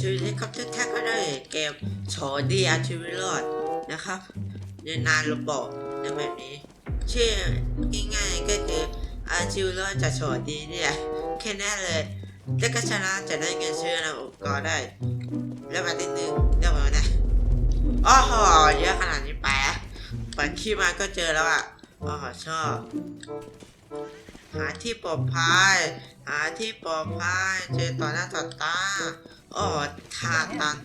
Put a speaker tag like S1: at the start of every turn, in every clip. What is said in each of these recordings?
S1: ชีวิตครับแท้ๆก็ได้เกมโฉอดีอาชีวิตรอดนะครับในนานระบบในแบบนี้ ชื่อง่ายๆก็คืออาชีวิตรอดจากโฉอดีเนี่ยแค่นั้นเลยแล้วก็ชนะจะได้เงินซื้อนะอุปกรณ์ได้แล้วมาติดนึงเดี๋ยวมานะอ๋อโหเยอะขนาดนี้ไปอะเปิดขี้มาก็เจอแล้วอะอ๋อชอบ หาที่ปลอดภัย หาที่ปลอดภัย เจอต่อหน้าต่อตาอ๋อทาตัน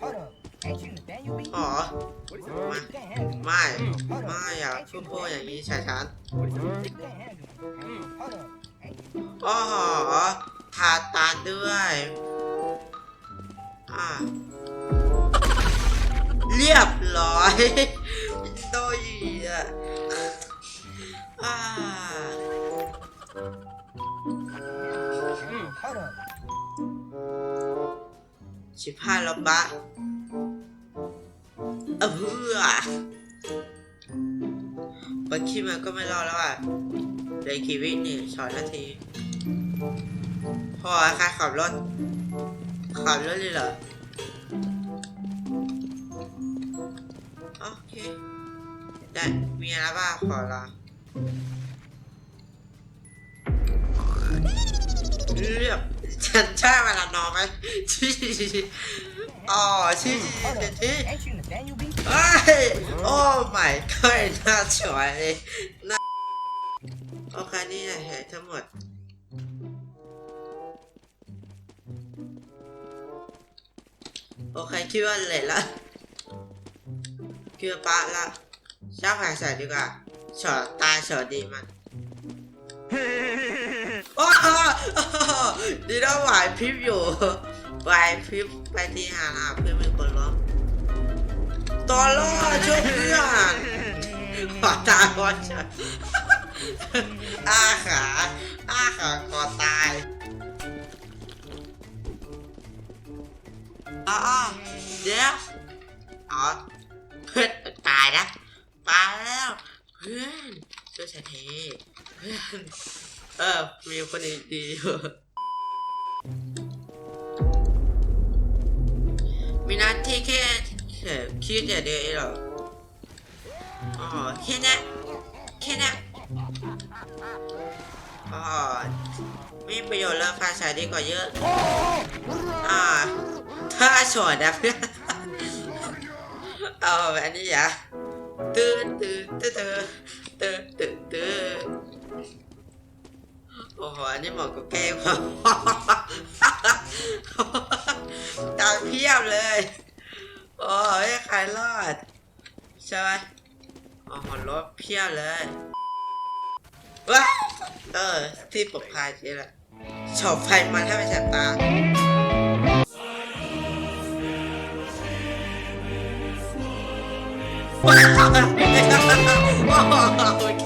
S2: Hold up. Ain't you Nathaniel B?
S1: อ๋อ
S2: You can't handle it.
S1: ไม่ ไม่อยากพูดพูดอย่างนี้ใช่ฉัน
S2: You can't handle it. Hold up. Ain't
S1: อ๋อทาตานด้วยอ่าเรียบร้อยโตยี ชิบหายแล้วปะเออเพื่อปัดขี้มันก็ไม่รอดแล้วอะเหลือกี่วินี่สองนาที พอใครขับรถ ขับรถเลยเหรอ โอเค ได้ มีอะไรบ้างขอละเรียบ ฉันใช่เวลานอนไหมชี้อ๋อชี้ชี้
S2: Hold
S1: ชี้
S2: up. Ain't you Nathaniel B?
S1: เฮ้ยโอ้ my god น่าสวยเลยน่าโอเคนี่นะเหตุทั้งหมดโอเคคิดว่าเลยละคิดว่าปะละช่างแผลใส่ดีกว่าฉอดตายฉอดดีมัน ดีนะไหวพริบอยู่ไหวพริบไปที่หาหาเพื่อนเป็นคนร้องตอนรอดช่วยเพื่อนขอตายก่อนจ้ะอาขาอาขาขอตายอ๋อเดี๋ยวอ๋อเพื่อนตายนะตายแล้วเพื่อนช่วยฉันทีเพื่อนเออมีคนดีๆอยู่ มีหน้าที่แค่คิดอย่างเดียวเหรอ อ๋อแค่นั้นแค่นั้นอ๋อมีประโยชน์แล้วภาษาดีกว่าเยอะ อ่าถ้าสอนนะเพื่อนเอาอันนี้อย่าตื่นตื่นตื่นตื่นตื่นตื่นตื่น โอ้โห อันนี้เหมาะกับเกมครับตามเพียบเลย โอ้ยใครรอด ใช่ไหมโอ้โหรถเพียบเลยว้าเออ ที่ปลอดภัยจริงแหละชอบไฟมันให้ไม่แสบตามัน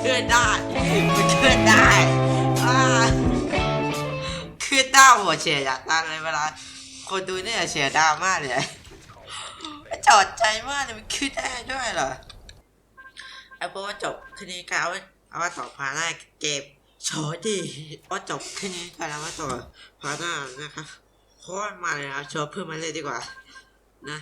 S1: ขึ้นได้มันขึ้นได้ ขึ้นได้หัวเฉียดตาเลยเวลา คนดูเนี่ยเฉียดามากเลยจอดใจมากเลยมันขึ้นได้ด้วยเหรอไอ้พวกว่าจบคืนนี้ก็เอาเอาไว่าต่อพาร์ทหน้าเกมโชว์ดีว่าจบคืนนี้ก็แล้วว่าต่อพาร์ทหน้านะครับโคตรมาเลยนะโชว์เพิ่มมาเลยดีกว่านะ